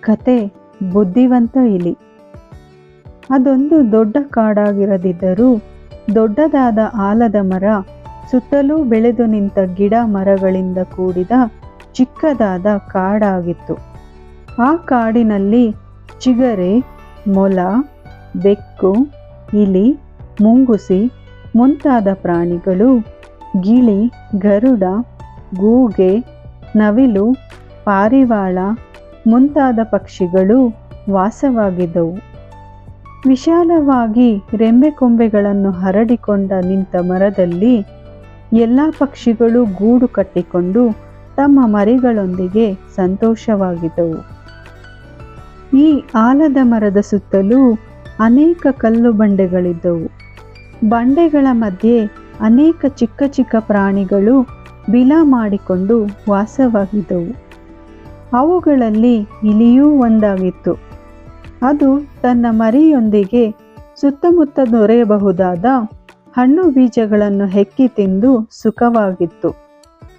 ಕತೆ ಬುದ್ಧಿವಂತ ಇಲಿ. ಅದೊಂದು ದೊಡ್ಡ ಕಾಡಾಗಿರದಿದ್ದರೂ ದೊಡ್ಡದಾದ ಆಲದ ಮರ ಸುತ್ತಲೂ ಬೆಳೆದು ನಿಂತ ಗಿಡ ಮರಗಳಿಂದ ಕೂಡಿದ ಚಿಕ್ಕದಾದ ಕಾಡಾಗಿತ್ತು. ಆ ಕಾಡಿನಲ್ಲಿ ಚಿಗರೆ, ಮೊಲ, ಬೆಕ್ಕು, ಇಲಿ, ಮುಂಗುಸಿ, ಮುಂತಾದ ಪ್ರಾಣಿಗಳು, ಗಿಳಿ, ಗರುಡ, ಗೂಗೆ, ನವಿಲು, ಪಾರಿವಾಳ ಮುಂತಾದ ಪಕ್ಷಿಗಳು ವಾಸವಾಗಿದ್ದವು. ವಿಶಾಲವಾಗಿ ರೆಂಬೆ ಕೊಂಬೆಗಳನ್ನು ಹರಡಿಕೊಂಡ ನಿಂತ ಮರದಲ್ಲಿ ಎಲ್ಲ ಪಕ್ಷಿಗಳು ಗೂಡು ಕಟ್ಟಿಕೊಂಡು ತಮ್ಮ ಮರಿಗಳೊಂದಿಗೆ ಸಂತೋಷವಾಗಿದ್ದವು. ಈ ಆಲದ ಮರದ ಸುತ್ತಲೂ ಅನೇಕ ಕಲ್ಲು ಬಂಡೆಗಳಿದ್ದವು. ಬಂಡೆಗಳ ಮಧ್ಯೆ ಅನೇಕ ಚಿಕ್ಕ ಚಿಕ್ಕ ಪ್ರಾಣಿಗಳು ಬಿಲ ಮಾಡಿಕೊಂಡು ವಾಸವಾಗಿದ್ದವು. ಅವುಗಳಲ್ಲಿ ಇಲಿಯೂ ಒಂದಾಗಿತ್ತು. ಅದು ತನ್ನ ಮರಿಯೊಂದಿಗೆ ಸುತ್ತಮುತ್ತ ದೊರೆಯಬಹುದಾದ ಹಣ್ಣು ಬೀಜಗಳನ್ನು ಹೆಕ್ಕಿ ತಿಂದು ಸುಖವಾಗಿತ್ತು.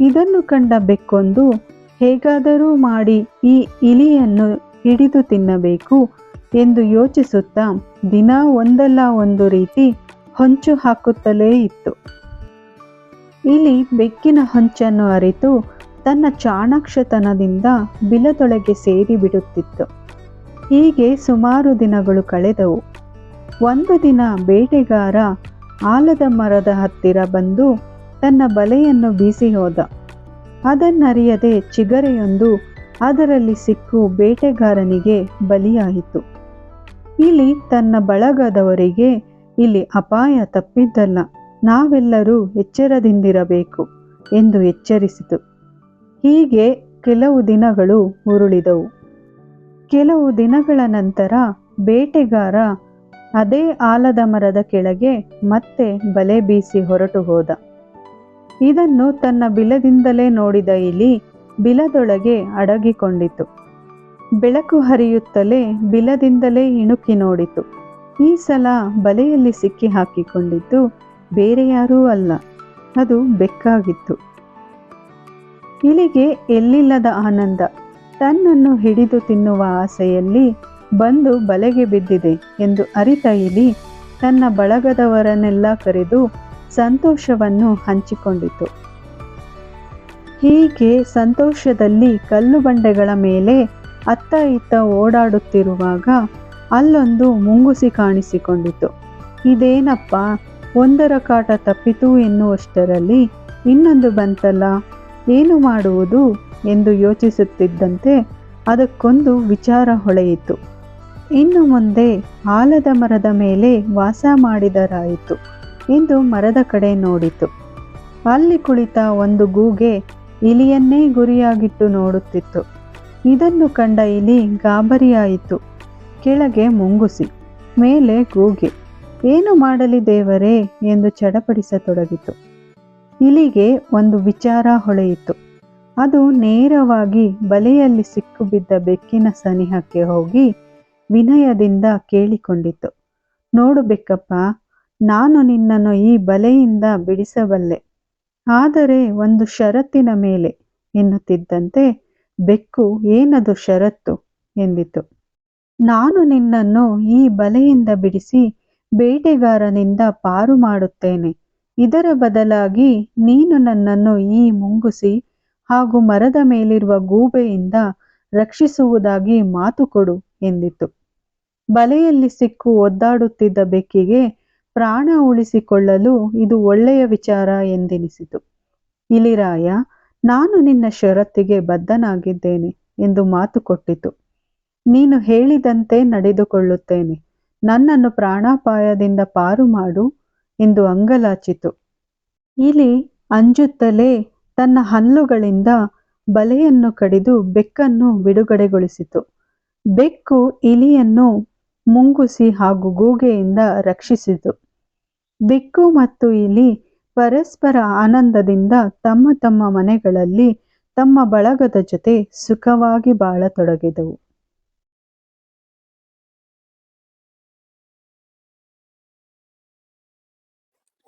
ಇದನ್ನು ಕಂಡ ಬೆಕ್ಕೊಂದು, ಹೇಗಾದರೂ ಮಾಡಿ ಈ ಇಲಿಯನ್ನು ಹಿಡಿದು ತಿನ್ನಬೇಕು ಎಂದು ಯೋಚಿಸುತ್ತಾ ದಿನ ಒಂದಲ್ಲ ಒಂದು ರೀತಿ ಹೊಂಚು ಹಾಕುತ್ತಲೇ ಇತ್ತು. ಇಲಿ ಬೆಕ್ಕಿನ ಹೊಂಚನ್ನು ಅರಿತು ತನ್ನ ಚಾಣಾಕ್ಷತನದಿಂದ ಬಿಲದೊಳಗೆ ಸೇರಿ ಬಿಡುತ್ತಿತ್ತು. ಹೀಗೆ ಸುಮಾರು ದಿನಗಳು ಕಳೆದವು. ಒಂದು ದಿನ ಬೇಟೆಗಾರ ಆಲದ ಮರದ ಹತ್ತಿರ ಬಂದು ತನ್ನ ಬಲೆಯನ್ನು ಬೀಸಿ ಹೋದ. ಅದನ್ನರಿಯದೆ ಚಿಗರೆಯೊಂದು ಅದರಲ್ಲಿ ಸಿಕ್ಕು ಬೇಟೆಗಾರನಿಗೆ ಬಲಿಯಾಯಿತು. ಇಲ್ಲಿ ತನ್ನ ಬಳಗದವರಿಗೆ ಇಲ್ಲಿ ಅಪಾಯ ತಪ್ಪಿದ್ದಲ್ಲ. ನಾವೆಲ್ಲರೂ ಎಚ್ಚರದಿಂದಿರಬೇಕು ಎಂದು ಎಚ್ಚರಿಸಿತು. ಹೀಗೆ ಕೆಲವು ದಿನಗಳು ಉರುಳಿದವು. ಕೆಲವು ದಿನಗಳ ನಂತರ ಬೇಟೆಗಾರ ಅದೇ ಆಲದ ಮರದ ಕೆಳಗೆ ಮತ್ತೆ ಬಲೆ ಬೀಸಿ ಹೊರಟು ಹೋದ. ಇದನ್ನು ತನ್ನ ಬಿಲದಿಂದಲೇ ನೋಡಿದ ಇಲಿ ಬಿಲದೊಳಗೆ ಅಡಗಿಕೊಂಡಿತು. ಬೆಳಕು ಹರಿಯುತ್ತಲೇ ಬಿಲದಿಂದಲೇ ಇಣುಕಿ ನೋಡಿತು. ಈ ಸಲ ಬಲೆಯಲ್ಲಿ ಸಿಕ್ಕಿ ಹಾಕಿಕೊಂಡಿದ್ದು ಬೇರೆ ಯಾರೂ ಅಲ್ಲ. ಅದು ಬೆಕ್ಕಾಗಿತ್ತು. ಇಲಿಗೆ ಎಲ್ಲಿಲ್ಲದ ಆನಂದ. ತನ್ನನ್ನು ಹಿಡಿದು ತಿನ್ನುವ ಆಸೆಯಲ್ಲಿ ಬಂದು ಬಲೆಗೆ ಬಿದ್ದಿದೆ ಎಂದು ಅರಿತ ಇಲಿ ತನ್ನ ಬಳಗದವರನ್ನೆಲ್ಲ ಕರೆದು ಸಂತೋಷವನ್ನು ಹಂಚಿಕೊಂಡಿತು. ಹೀಗೆ ಸಂತೋಷದಲ್ಲಿ ಕಲ್ಲು ಬಂಡೆಗಳ ಮೇಲೆ ಅತ್ತ ಇತ್ತ ಓಡಾಡುತ್ತಿರುವಾಗ ಅಲ್ಲೊಂದು ಮುಂಗುಸಿ ಕಾಣಿಸಿಕೊಂಡಿತು. ಇದೇನಪ್ಪ, ಒಂದರ ಕಾಟ ತಪ್ಪಿತು ಎನ್ನುವಷ್ಟರಲ್ಲಿ ಇನ್ನೊಂದು ಬಂತಲ್ಲ? ಏನು ಮಾಡುವುದು ಎಂದು ಯೋಚಿಸುತ್ತಿದ್ದಂತೆ ಅದಕ್ಕೊಂದು ವಿಚಾರ ಹೊಳೆಯಿತು. ಇನ್ನು ಮುಂದೆ ಆಲದ ಮರದ ಮೇಲೆ ವಾಸ ಮಾಡಿದರಾಯಿತು ಎಂದು ಮರದ ಕಡೆ ನೋಡಿತು. ಅಲ್ಲಿ ಕುಳಿತ ಒಂದು ಗೂಗೆ ಇಲಿಯನ್ನೇ ಗುರಿಯಾಗಿಟ್ಟು ನೋಡುತ್ತಿತ್ತು. ಇದನ್ನು ಕಂಡ ಇಲಿ ಗಾಬರಿಯಾಯಿತು. ಕೆಳಗೆ ಮುಂಗುಸಿ, ಮೇಲೆ ಗೂಗೆ, ಏನು ಮಾಡಲಿ ದೇವರೇ? ಎಂದು ಚಡಪಡಿಸತೊಡಗಿತು. ಇಲಿಗೆ ಒಂದು ವಿಚಾರ ಹೊಳೆಯಿತು. ಅದು ನೇರವಾಗಿ ಬಲೆಯಲ್ಲಿ ಸಿಕ್ಕು ಬೆಕ್ಕಿನ ಸನಿಹಕ್ಕೆ ಹೋಗಿ ವಿನಯದಿಂದ ಕೇಳಿಕೊಂಡಿತು. ನೋಡು ಬೆಕ್ಕಪ್ಪ, ನಾನು ನಿನ್ನನ್ನು ಈ ಬಲೆಯಿಂದ ಬಿಡಿಸಬಲ್ಲೆ. ಆದರೆ ಒಂದು ಷರತ್ತಿನ ಮೇಲೆ ಎನ್ನುತ್ತಿದ್ದಂತೆ ಬೆಕ್ಕು ಏನದು ಷರತ್ತು? ಎಂದಿತು. ನಾನು ನಿನ್ನನ್ನು ಈ ಬಲೆಯಿಂದ ಬಿಡಿಸಿ ಬೇಟೆಗಾರನಿಂದ ಪಾರು ಮಾಡುತ್ತೇನೆ. ಇದರ ಬದಲಾಗಿ ನೀನು ನನ್ನನ್ನು ಈ ಮುಂಗುಸಿ ಹಾಗೂ ಮರದ ಮೇಲಿರುವ ಗೂಬೆಯಿಂದ ರಕ್ಷಿಸುವುದಾಗಿ ಮಾತು ಕೊಡು ಎಂದಿತು. ಬಲೆಯಲ್ಲಿ ಸಿಕ್ಕು ಒದ್ದಾಡುತ್ತಿದ್ದ ಬೆಕ್ಕಿಗೆ ಪ್ರಾಣ ಉಳಿಸಿಕೊಳ್ಳಲು ಇದು ಒಳ್ಳೆಯ ವಿಚಾರ ಎಂದೆನಿಸಿತು. ಇಲಿರಾಯ, ನಾನು ನಿನ್ನ ಷರತ್ತಿಗೆ ಬದ್ಧನಾಗಿದ್ದೇನೆ ಎಂದು ಮಾತು ಕೊಟ್ಟಿತು. ನೀನು ಹೇಳಿದಂತೆ ನಡೆದುಕೊಳ್ಳುತ್ತೇನೆ. ನನ್ನನ್ನು ಪ್ರಾಣಾಪಾಯದಿಂದ ಪಾರು ಮಾಡು. ಎಂದು ಅಂಗಲಾಚಿತು. ಇಲಿ ಅಂಜುತ್ತಲೇ ತನ್ನ ಹಲ್ಲುಗಳಿಂದ ಬಲೆಯನ್ನು ಕಡಿದು ಬೆಕ್ಕನ್ನು ಬಿಡುಗಡೆಗೊಳಿಸಿತು. ಬೆಕ್ಕು ಇಲಿಯನ್ನು ಮುಂಗುಸಿ ಹಾಗೂ ಗೂಗೆಯಿಂದ ರಕ್ಷಿಸಿತು. ಬೆಕ್ಕು ಮತ್ತು ಇಲಿ ಪರಸ್ಪರ ಆನಂದದಿಂದ ತಮ್ಮ ತಮ್ಮ ಮನೆಗಳಲ್ಲಿ ತಮ್ಮ ಬಳಗದ ಜೊತೆ ಸುಖವಾಗಿ ಬಾಳತೊಡಗಿದವು.